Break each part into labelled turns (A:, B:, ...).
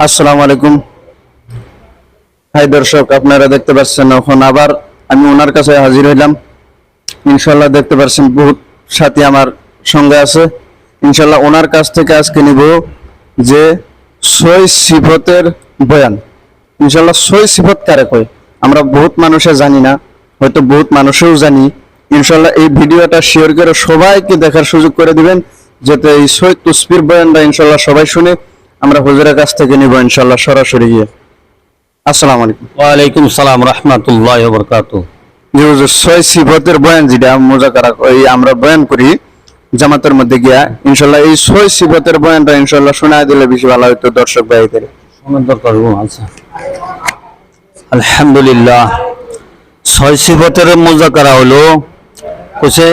A: আসসালামু আলাইকুম। হাই দর্শক, আপনারা দেখতে পাচ্ছেন এখন আবার আমি ওনার কাছে হাজির হইলাম। ইনশাল্লাহ দেখতে পাচ্ছেন বহুত সাথী আমার সঙ্গে আছে। ইনশাল্লাহ ওনার কাছ থেকে আজকে নিব যে ছয় সিফতের বয়ান। ইনশাল্লাহ ছয় সিফত কারে কয়? আমরা বহুত মানুষে জানি না, হয়তো বহুত মানুষেও জানি। ইনশাল্লাহ এই ভিডিওটা শেয়ার করে সবাইকে দেখার সুযোগ করে দিবেন, যাতে এই ছয় তুসপির বয়ানটা ইনশাল্লাহ সবাই শুনে আমরা হুজুরের কাছ থেকে নিব ইনশাল্লাহ সরাসরি গিয়ে। আসসালামু আলাইকুম।
B: ওয়ালাইকুম সালাম রহমতুল্লাহ বরকাত
A: যে হুজুর ছয় সিফতের বয়ান যেটা মোজাকারা এই আমরা বয়ান করি জামাতের মধ্যে গিয়া। ইনশাল্লাহ এই ছয় সিফতের বয়ানটা ইনশাল্লাহ শোনা দিলে বেশি ভালো হইতো দর্শক ভাইদের।
B: শোনার দরকার আছে আলহামদুলিল্লাহ ছয় সিফতের মজা করা হলো। যে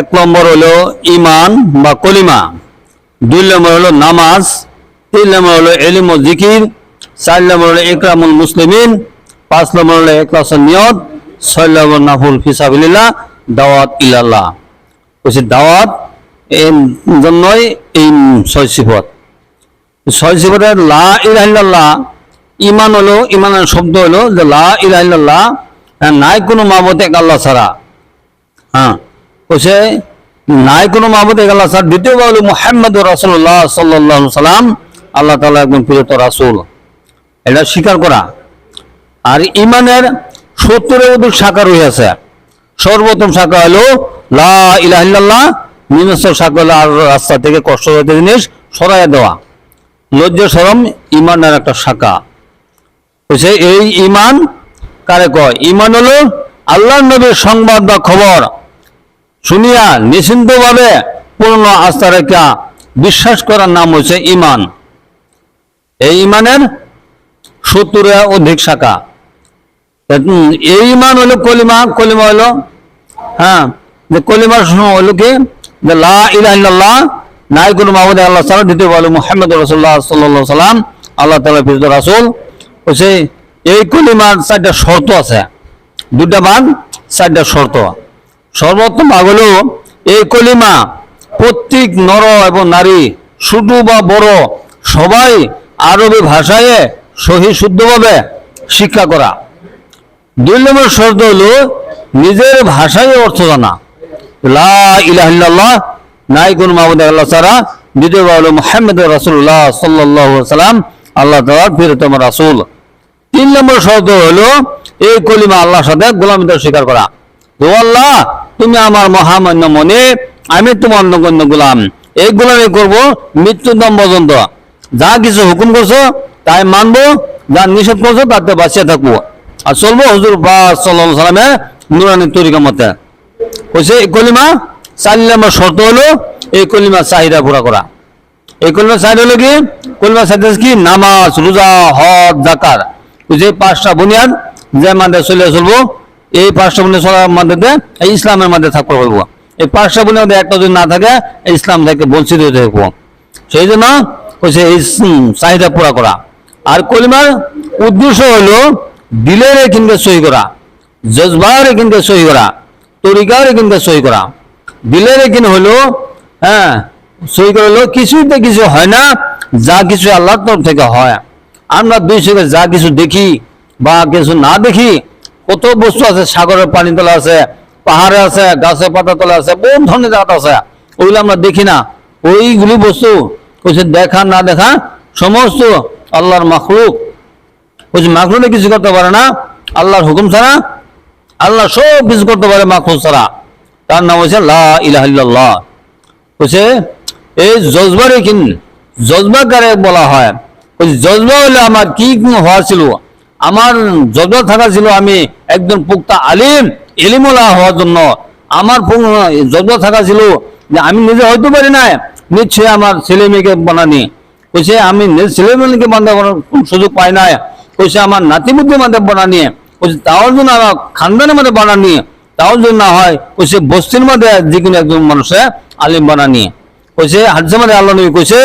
B: এক নম্বর হলো ইমান বা কলিমা। দুই নম্বর হলো নামাজ তিন নম্বর হলো এলিম জিকির চার নম্বর হলো ইকরামুল মুসলিমিন পাঁচ নম্বর হলো একলাসের নিয়ত ছয় নম্বর নাফুল ফিসাবিল্লাহ দাওয়াত ইলাল্লাহ। বলছি দাওয়াত এর জন্যই এই ছয় সিফত। ছয় সিফতের লা ইলাহিল্লাহ ইমান হলো ইমানের শব্দ হলো যে লা ইলাহিল্লাহ হ্যাঁ, নাই কোনো এক আল্লাহ ছাড়া। হ্যাঁ বলছে নাই কোনো মাহবুদ আল্লাহ ছাড়া দ্বিতীয় হলো মোহাম্মদ রাসুল্লাহ সাল্লাহ সাল্লাম আল্লাহ তালা একজন প্রিয়ত রাসুল। এটা স্বীকার করা। আর ইমানের সত্তরের অধিক শাখা রয়েছে। সর্বোত্তম শাখা হলো লা ইলাহিল্লাহ নিম্নস্থ শাখা হলো আর রাস্তা থেকে কষ্ট হতে জিনিস সরাইয়া দেওয়া। লজ্জা সরম ইমানের একটা শাখা। বলছে এই ইমান কারে কয়? ইমান হলো আল্লাহ নবীর সংবাদ বা খবর। শুনিয়া নিশ্চিন্তভাবে পূর্ণ আস্থা রেখা বিশ্বাস করার নাম হচ্ছে ইমান এই ইমানের সত্তরের অধিক শাখা। এই ইমান হলো কলিমা কলিমা হলো হ্যাঁ যে কলিমার হলো কি? যে লা ইলাহা ইল্লাল্লাহ নাই মাহমুদ আল্লাহ সাল্লাম দ্বিতীয় বলো মুহাম্মদ রাসূলুল্লাহ সাল্লাল্লাহু সাল্লাম আল্লাহ তাআলা প্রিয় রাসূল। হচ্ছে এই কলিমার চারটা শর্ত আছে। দুটা ভাগ চারটা শর্ত। সর্বোত্তম ভাগ হলো এই কলিমা, প্রত্যেক নর এবং নারী ছোট বা বড়, সবাই আরবি ভাষায় সহি শুদ্ধভাবে শিক্ষা করা। দুই নম্বর শর্ত হলো নিজের ভাষায় অর্থ জানা। লা নাই কোন মাহমুদ আল্লাহ ছাড়া। দ্বিতীয় হলো মোহাম্মদ রাসূলুল্লাহ সাল্লাল্লাহু আলাইহি সাল্লাম, আল্লাহ তাআলার প্রিয়তম রাসূল। তিন নম্বর শর্ত হলো এই কলিমা আল্লাহর সাথে গোলামিতা স্বীকার করা। ও আল্লাহ তুমি আমার মহামান্য মনে, আমি তোমার নগণ্য গোলাম। এই গোলামি করব মৃত্যুদম পর্যন্ত। যা কিছু হুকুম করছ, তাই মানবো, যা নিষেধ করছ, তাতে বাঁচিয়ে থাকব। আর চলবো হুজুর বা সাল্লাহ সাল্লামের নুরানি তরিকা মতে। কইছে এই কলিমা চার নম্বর শর্ত হলো, এই কলিমা চাহিদা পুরা করা। এই কলিমা চাহিদা হলো কি? কলিমা চাহিদা কি? নামাজ, রোজা, হজ জাকার যে পাঁচটা বুনিয়াদ, যে মাধ্যমে চলে চলবো এই পাঁচটা বুনিয়াদ চলার মাধ্যমে এই ইসলামের মধ্যে থাকতে পারব এই পাঁচটা বুনিয়াদ একটা যদি না থাকে ইসলাম থেকে বঞ্চিত হতে থাকব সেই জন্য কইছে, এই চাহিদা পুরা করা। আর কলিমার উদ্দেশ্য হলো দিলের কিন্তু সই করা, জজবার কিন্তু সই করা, তরিকার কিন্তু সই করা। দিলের কিন্তু হলো হ্যাঁ সই করে হলো কিছুতে কিছু হয় না, যা কিছু আল্লাহর তরফ থেকে হয়। আমরা দুই যা কিছু দেখি বা কিছু না দেখি কত বস্তু আছে? সাগরের পানি তোলা আছে, পাহাড়ে আছে, গাছের পাতা তোলা আছে বহু ধরনের জায়গা আছে। ওইগুলো আমরা দেখি না। ওইগুলি বস্তু কইছে দেখা, না দেখা, সমস্ত আল্লাহর মাখলুক। কইছে মাখলুকে কিছু করতে পারে না, আল্লাহর হুকুম ছাড়া, আল্লাহ সব কিছু করতে পারে মাখলুক ছাড়া। তার নাম হচ্ছে লা ইলাহা ইল্লাল্লাহ। বলছে এই জজবারে কিন জজবা কারে বলা হয়। ওই জজবা হলে আমার কি হওয়া ছিল? আমার জজবা থাকা ছিল আমি একজন পুক্তা আলিম এলিমলা হওয়ার জন্য। আমার জজবা থাকা ছিল যে আমি নিজে হইতে পারি না নিশ্চয়ই আমার ছেলে মেয়েকে বানানি। কইছে, আমি নিজে ছেলে মেয়েকে বানানোর সুযোগ পাই না কইছে, আমার নাতি বুদ্ধি মধ্যে বানানি। কইছে তাও জন্য আমার খানদানের মধ্যে বানানি। তাও যদি না হয়, কইছে, বস্তির মধ্যে যে একজন মানুষে আলিম বানানি। কইছে, হাদিসের মধ্যে আল্লাহ নবী কইছে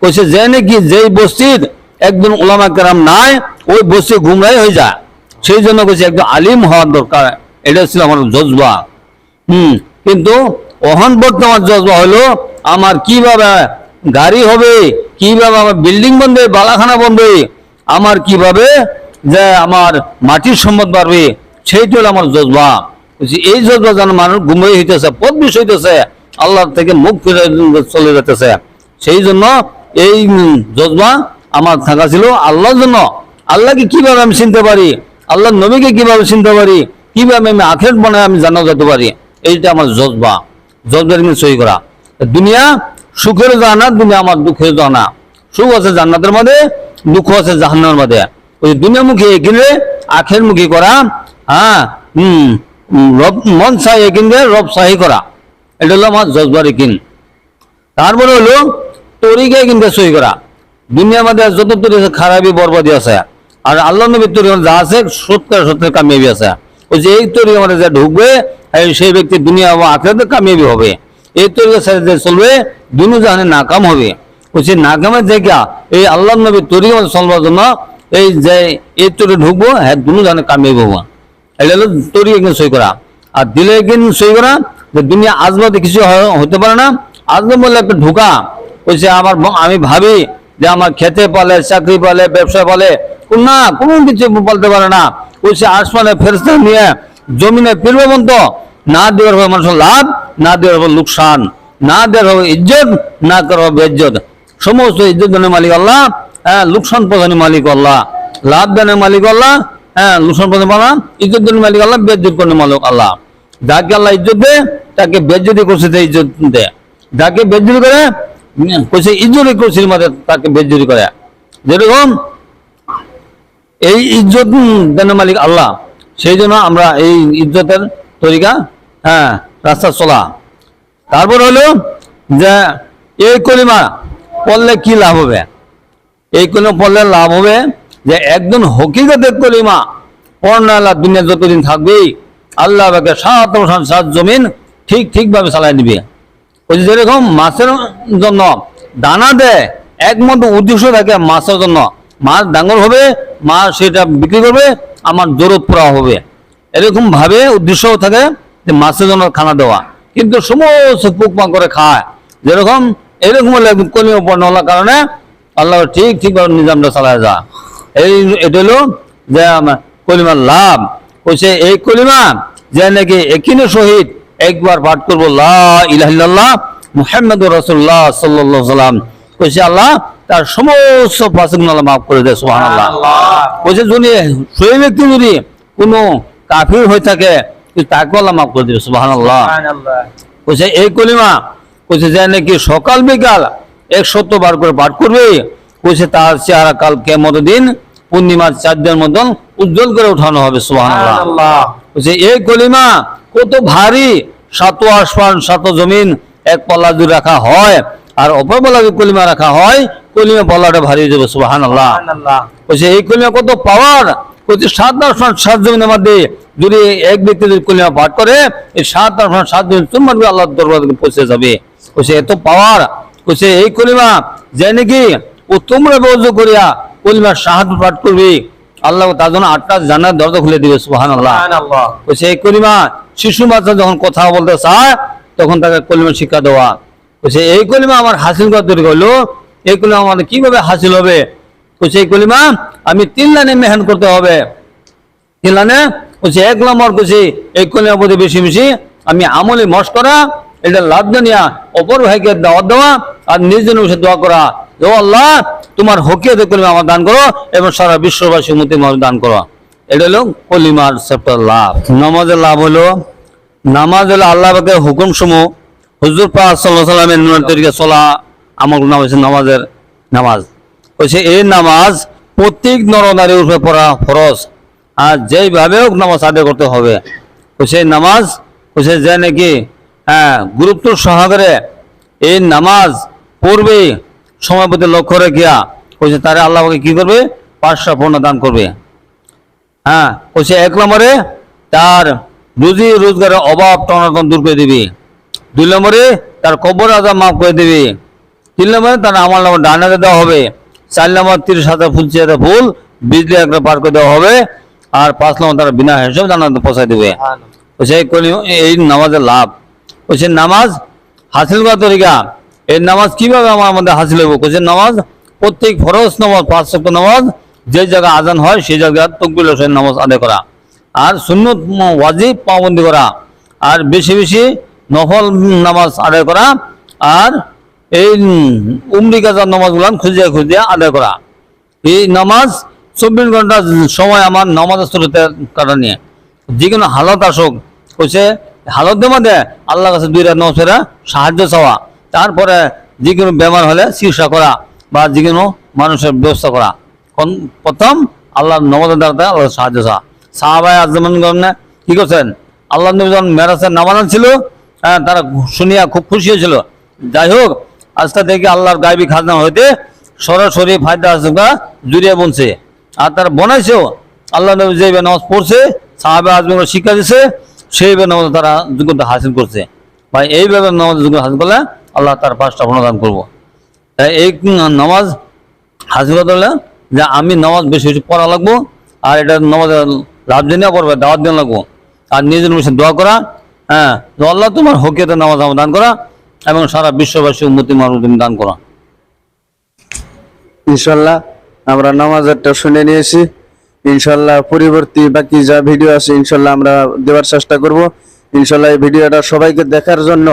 B: কইছে, যে নাকি যেই বস্তির একজন ওলামা কেরাম নাই ওই বস্তি গুমরাই হয়ে যায়। সেই জন্য কইছে একজন আলিম হওয়ার দরকার। এটা ছিল আমার জজবা। হুম কিন্তু অহন বর্তমান জজবা হলো আমার কীভাবে গাড়ি হবে কীভাবে আমার বিল্ডিং বন্ধ বালাখানা বন্ধ আমার কীভাবে যে আমার মাটির সম্পদ বাড়বে সেইটা হলো আমার জজবা। বলছি, এই জজবা যেন মানুষ গুমরাই হইতেছে পদ বিষয় হইতেছে আল্লাহ থেকে মুখ ফিরে চলে যেতেছে সেই জন্য এই জজবা আমার থাকা ছিল আল্লাহর জন্য। আল্লাহকে কীভাবে আমি চিনতে পারি? আল্লাহ নবীকে কীভাবে চিনতে পারি? কীভাবে আমি আখের বানায় আমি জানা যেতে পারি? এইটা আমার জজবা। জজবার কিন্তু সই করা। দুনিয়া সুখের জানা দুনিয়া আমার দুঃখের জানা সুখ আছে জান্নাতের মধ্যে, দুঃখ আছে জাহান্নার মধ্যে। ওই দুনিয়ামুখী এগিয়ে আখের মুখী করা হ্যাঁ হম রব, মন চাই একিন রব সাহি করা। এটা হলো আমার জজবার একিন তারপরে হলো তরিকে কিন্তু সই করা। দুনিয়ার মধ্যে যত তরি আছে খারাপি বরবাদি আছে। আর আল্লাহ নবীর তরি যা আছে সত্যের সত্যের কামিয়াবি আছে। ওই যে এই তরি আমাদের যা ঢুকবে সেই ব্যক্তি দুনিয়া ও আখেরাতে কামিয়াবি হবে। এই তরিকার সাথে যে চলবে দুনু জাহানে নাকাম হবে। ওই যে নাকামের জায়গা, এই আল্লাহ নবীর তরি আমাদের চলবার জন্য এই যে এই তরি ঢুকবো হ্যাঁ দুনু জাহানে কামিয়াবি হব। এটা হলো তরি একদিন সই করা। আর দিলে একদিন সই করা, যে দুনিয়া আজবাদে কিছু হতে পারে না। আজকে বললে একটা ঢোকা বলছে আমার আমি ভাবি যে আমার খেতে পালে, চাকরি পালে, ব্যবসা পালে না, কোনো কিছু বলতে পারে না। বলছে আসমানে ফেরস্তা নিয়ে জমিনে ফিরবে পর্যন্ত না দেওয়ার হবে মানুষের লাভ, না দেওয়ার হবে লোকসান, না দেওয়ার হবে ইজ্জত, না করার হবে ইজ্জত সমস্ত ইজ্জত দানের মালিক আল্লাহ হ্যাঁ লোকসান প্রধানের মালিক আল্লাহ। লাভ দানের মালিক আল্লাহ হ্যাঁ লোকসান প্রধান মালা ইজ্জত দানের মালিক আল্লাহ, বেজ্জত করার মালিক আল্লাহ। যাকে আল্লাহ ইজ্জত দেয়, তাকে বেজ্জতি করছে তাই ইজ্জত দেয়। যাকে বেজ্জতি করে কইছে ইজ্জতি করছে মাঝে তাকে বেজ্জতি করে। যেরকম এই ইজ্জত দেনের মালিক আল্লাহ, সেই জন্য আমরা এই ইজ্জতের তরিকা হ্যাঁ রাস্তা চলা। তারপর হলো যে, এই কলিমা পড়লে কি লাভ হবে? এই কলিমা পড়লে লাভ হবে যে, একজন হকিকতের কলিমা পড়না দুনিয়া যতদিন থাকবেই, আল্লাহ বাকে সাত সাত জমিন ঠিক, ঠিকভাবে চালাই দিবে। ওই যেরকম মাছের জন্য দানা দেয় একমাত্র উদ্দেশ্য থাকে মাছের জন্য। মাছ ডাঙর হবে মাছ সেটা বিক্রি করবে, আমার জরুরত পুরা হবে। এরকম ভাবে উদ্দেশ্য থাকে যে মাছের জন্য খানা দেওয়া। কিন্তু সমস্ত পোক করে খায়। যেরকম, এরকম হলে কলিমা পণ্য হওয়ার কারণে আল্লাহ ঠিক ঠিকভাবে নিজামটা চালায় যা। এই, এটা হলো যে কলিমার লাভ। কইছে, এই কলিমা যে নাকি একিনে সহিত একবার পাঠ করব, লা ইলাহিল্লাহ মুহাম্মদুর রাসূলুল্লাহ সাল্লাল্লাহু সাল্লাম কইছে আল্লাহ তার সমস্ত পাসগুলো আল্লাহ মাফ করে দেয় সুবহানাল্লাহ। কইছে যদি সেই ব্যক্তি যদি কোনো কাফির হয়ে থাকে তাকে আল্লাহ মাফ করে দেবে সুবহানাল্লাহ। কইছে এই কলিমা? কইছে যে নাকি সকাল বিকাল এক বার করে পাঠ করবে। কইছে তার চেহারা কাল কেমত দিন পূর্ণিমার চার দিনের মতন উজ্জ্বল করে উঠানো হবে সুবহানাল্লাহ। বলছে এই কলিমা কত ভারী সাত আসমান সাত জমিন এক পাল্লা রাখা হয় আর অপর যদি কলিমা রাখা হয় কলিমা পাল্লাটা ভারী হয়ে যাবে সুবাহান আল্লাহ বলছে এই কলিমা কত পাওয়ার বলছে সাত আসমান সাত জমিনের মধ্যে যদি এক ব্যক্তি যদি কলিমা পাঠ করে এই সাত আসমান সাত জমিন তোমার আল্লাহ দরবার পৌঁছে যাবে। বলছে এত পাওয়ার বলছে এই কলিমা যে নাকি ও তোমরা বর্জ্য করিয়া কলিমার সাহায্য পাঠ করবে। আল্লাহ তার জন্য আটটা জানার দরজা খুলে দিবে সুবাহান আল্লাহ তো সেই কলিমা শিশু বাচ্চা যখন কথা বলতে চায় তখন তাকে কলিমা শিক্ষা দেওয়া। বলছে এই কলিমা আমার হাসিল তৈরি করল এই কলিমা আমাদের কীভাবে হাসিল হবে? তো সেই কলিমা আমি তিন লাইনে মেহনত করতে হবে। তিন লাইনে বলছে এক নম্বর করছি এই কলিমার প্রতি বেশি বেশি আমি আমলে মশ করা, এটা লাভ জানিয়া অপর ভাইকে দাওয়াত দেওয়া আর নিজের বসে দোয়া করা। ও আল্লাহ, তোমার হকিয়তে কলিমা আমার দান করো এবং সারা বিশ্ববাসী মধ্যে দান করো। এটা হলো কলিমার চ্যাপ্টার লাভ। নামাজের লাভ হলো নামাজ হলো আল্লাহ পাকের হুকুম সমূহ হুজুর পাক সাল্লাহ সাল্লামের নুনের তরিকে চলা আমার নাম হচ্ছে নামাজের নামাজ। হচ্ছে এই নামাজ প্রত্যেক নরনারীর উপরে পড়া ফরজ। আর যেইভাবে হোক নামাজ আদায় করতে হবে। এই নামাজ হচ্ছে যে নাকি হ্যাঁ গুরুত্ব সহকারে এই নামাজ পড়বে, সময় প্রতি লক্ষ্য রেখিয়া হচ্ছে তারা আল্লাহকে কি করবে? পাঁচশো পূর্ণ দান করবে। হ্যাঁ হচ্ছে এক নম্বরে তার রুজি রোজগারের অভাব টনাটন দূর করে দিবি। দুই নম্বরে তার কবর আজা মাফ করে দিবি। তিন নম্বরে তার আমার নম্বর ডানাতে দেওয়া হবে। চার নম্বর তিরিশ হাজার ফুল চেয়ারে ফুল বিজলি একটা পার করে দেওয়া হবে। আর পাঁচ নম্বর তারা বিনা হিসেবে জানাতে পৌঁছায় দেবে। হচ্ছে এই নামাজের লাভ। হচ্ছে নামাজ হাসিল করার তরিকা। এই নামাজ কীভাবে আমার মধ্যে হাসিল হইব? কোচের নামাজ প্রত্যেক ফরজ নামাজ পাঁচ ওয়াক্ত নামাজ যে জায়গায় আজান হয় সেই জায়গায় তকবির হোসেন নামাজ আদায় করা। আর সুন্নত ওয়াজিব পাবন্দি করা। আর বেশি বেশি নফল নামাজ আদায় করা আর এই উমরি কাজার নামাজগুলো খুঁজিয়া খুঁজিয়া আদায় করা। এই নামাজ চব্বিশ ঘণ্টা সময় আমার নামাজ স্রোতে কাটা নিয়ে যে কোনো হালত আসুক কইছে হালতের মধ্যে আল্লাহ কাছে দুই রাত পড়ে, সাহায্য চাওয়া, তারপরে যে কোনো বেমার হলে চিকিৎসা করা বা যে কোনো মানুষের ব্যবস্থা করা। প্রথম আল্লাহ নমাজের দ্বারা আল্লাহ সাহায্য চাওয়া। সাহাবাই আজমান কি করছেন? আল্লাহ নবী যখন মেরাজের নামাজ ছিল তারা শুনিয়া খুব খুশি হয়েছিল। যাই হোক আজকে থেকে আল্লাহর গাইবী খাজনা হইতে সরাসরি ফায়দা আসুকা জুড়িয়ে বনছে। আর তারা বনাইছেও, আল্লাহ নবী যে নামাজ পড়ছে, সাহাবে আজমিগুলো শিক্ষা দিছে সেইভাবে নামাজ তারা যোগ্যতা হাসিল করছে। ভাই এইভাবে নামাজ যোগ্যতা হাসিল করলে আল্লাহ তার পাঁচটা প্রণদান করব। তাই এই নামাজ হাসিল করতে হলে যে আমি নামাজ বেশি বেশি পড়া লাগবো, আর এটা নামাজ লাভ নেওয়া পড়বে, দাওয়াত দিয়ে লাগবো। আর নিজের মিশে দোয়া করা হ্যাঁ আল্লাহ তোমার হকিয়তে নামাজ আমার দান করা এবং সারা বিশ্ববাসী উন্নতি মানুষ দান করা।
A: ইনশাল্লাহ, আমরা নামাজেরটা শুনে নিয়েছি। ইনশাল্লাহ পরিবর্তী বাকি যা ভিডিও আছে, ইনশাল্লাহ আমরা দেওয়ার চেষ্টা করব। ইনশাল্লাহ এই ভিডিওটা সবাইকে দেখার জন্য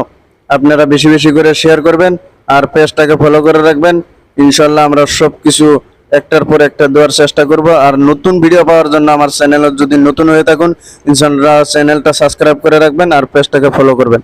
A: আপনারা বেশি বেশি করে শেয়ার করবেন আর পেজটাকে ফলো করে রাখবেন। ইনশাল্লাহ আমরা সব কিছু একটার পর একটা দেওয়ার চেষ্টা করব। আর নতুন ভিডিও পাওয়ার জন্য আমার চ্যানেল যদি নতুন হয়ে থাকুন ইনশাল্লাহ চ্যানেলটা সাবস্ক্রাইব করে রাখবেন আর পেজটাকে ফলো করবেন।